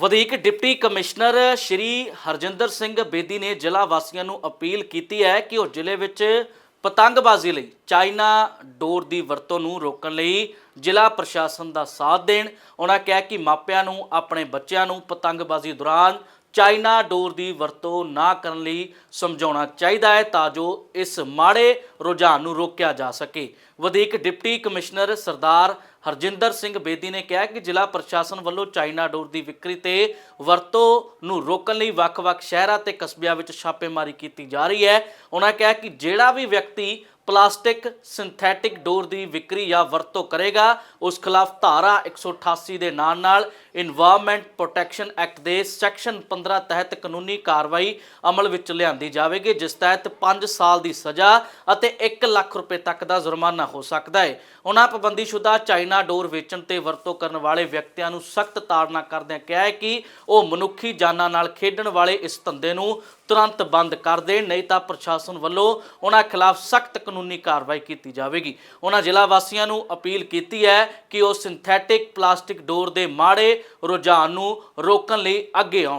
ਵਧੀਕ deputy commissioner Shri Harjinder Singh Bedi ਨੇ ਜ਼ਿਲ੍ਹਾ ਵਾਸੀਆਂ ਨੂੰ ਅਪੀਲ ਕੀਤੀ ਹੈ ਕਿ ਉਹ ਜ਼ਿਲ੍ਹੇ ਵਿੱਚ ਪਤੰਗਬਾਜ਼ੀ ਲਈ ਚਾਈਨਾ ਡੋਰ ਦੀ ਵਰਤੋਂ ਨੂੰ ਰੋਕਣ ਲਈ ਜ਼ਿਲ੍ਹਾ ਪ੍ਰਸ਼ਾਸਨ ਦਾ ਸਾਥ ਦੇਣ। ਉਹਨਾਂ ਕਿਹਾ ਕਿ ਮਾਪਿਆਂ ਨੂੰ, ਆਪਣੇ ਬੱਚਿਆਂ ਨੂੰ ਪਤੰਗਬਾਜ਼ੀ ਦੌਰਾਨ ਚਾਈਨਾ ਡੋਰ ਦੀ ਵਰਤੋਂ ਨਾ ਕਰਨ ਲਈ ਸਮਝਾਉਣਾ ਚਾਹੀਦਾ ਹੈ ਤਾਂ ਜੋ ਇਸ ਮਾੜੇ ਰੁਝਾਨ ਨੂੰ ਰੋਕਿਆ ਜਾ ਸਕੇ। ਵਧੀਕ ਡਿਪਟੀ ਕਮਿਸ਼ਨਰ ਸਰਦਾਰ ਹਰਜਿੰਦਰ ਸਿੰਘ ਬੇਦੀ ਨੇ ਕਿਹਾ ਕਿ ਜ਼ਿਲ੍ਹਾ ਪ੍ਰਸ਼ਾਸਨ ਵੱਲੋਂ ਚਾਈਨਾ ਡੋਰ ਦੀ ਵਿਕਰੀ ਤੇ ਵਰਤੋਂ ਨੂੰ ਰੋਕਣ ਲਈ ਵੱਖ-ਵੱਖ ਸ਼ਹਿਰਾਂ ਤੇ ਕਸਬਿਆਂ ਵਿੱਚ ਛਾਪੇਮਾਰੀ ਕੀਤੀ ਜਾ ਰਹੀ ਹੈ। ਉਹਨਾਂ ਕਿਹਾ ਕਿ ਜਿਹੜਾ ਵੀ ਵਿਅਕਤੀ ਪਲਾਸਟਿਕ ਸਿੰਥੈਟਿਕ ਡੋਰ ਦੀ ਵਿਕਰੀ ਜਾਂ ਵਰਤੋਂ ਕਰੇਗਾ। ਉਸ ਖਿਲਾਫ ਧਾਰਾ 188 ਦੇ ਨਾਲ ਨਾਲ ਇਨਵਾਇਰਨਮੈਂਟ ਪ੍ਰੋਟੈਕਸ਼ਨ ਐਕਟ ਦੇ ਸੈਕਸ਼ਨ 15 ਤਹਿਤ ਕਾਨੂੰਨੀ ਕਾਰਵਾਈ ਅਮਲ ਵਿੱਚ ਲਿਆਂਦੀ ਜਾਵੇਗੀ, ਜਿਸ ਤਹਿਤ 5 ਸਾਲ ਦੀ ਸਜ਼ਾ ਅਤੇ 1 ਲੱਖ ਰੁਪਏ ਤੱਕ ਦਾ ਜੁਰਮਾਨਾ ਹੋ ਸਕਦਾ ਹੈ। ਉਹਨਾਂ ਪਾਬੰਦੀਸ਼ੁਦਾ ਚਾਈਨਾ ਡੋਰ ਵੇਚਣ ਤੇ ਵਰਤੋਂ ਕਰਨ ਵਾਲੇ ਵਿਅਕਤੀਆਂ ਨੂੰ ਸਖਤ ਤਾੜਨਾ ਕਰਦਿਆਂ ਕਿਹਾ ਹੈ ਕਿ ਉਹ ਮਨੁੱਖੀ ਜਾਨਾਂ ਨਾਲ ਖੇਡਣ ਵਾਲੇ ਇਸ ਧੰਦੇ ਨੂੰ ਤੁਰੰਤ ਬੰਦ ਕਰ ਦੇਣ, ਨਹੀਂ ਤਾਂ ਪ੍ਰਸ਼ਾਸਨ ਵੱਲੋਂ ਉਹਨਾਂ ਖਿਲਾਫ ਸਖਤ ਕਾਨੂੰਨੀ ਕਾਰਵਾਈ ਕੀਤੀ ਜਾਵੇਗੀ। ਉਹਨਾਂ ਜ਼ਿਲ੍ਹਾ ਵਾਸੀਆਂ ਨੂੰ ਅਪੀਲ ਕੀਤੀ ਹੈ ਕਿ ਉਹ ਸਿੰਥੈਟਿਕ ਪਲਾਸਟਿਕ ਡੋਰ ਦੇ ਮਾੜੇ ਰੁਝਾਨ ਨੂੰ ਰੋਕਣ ਲਈ ਅੱਗੇ ਆਉਣ।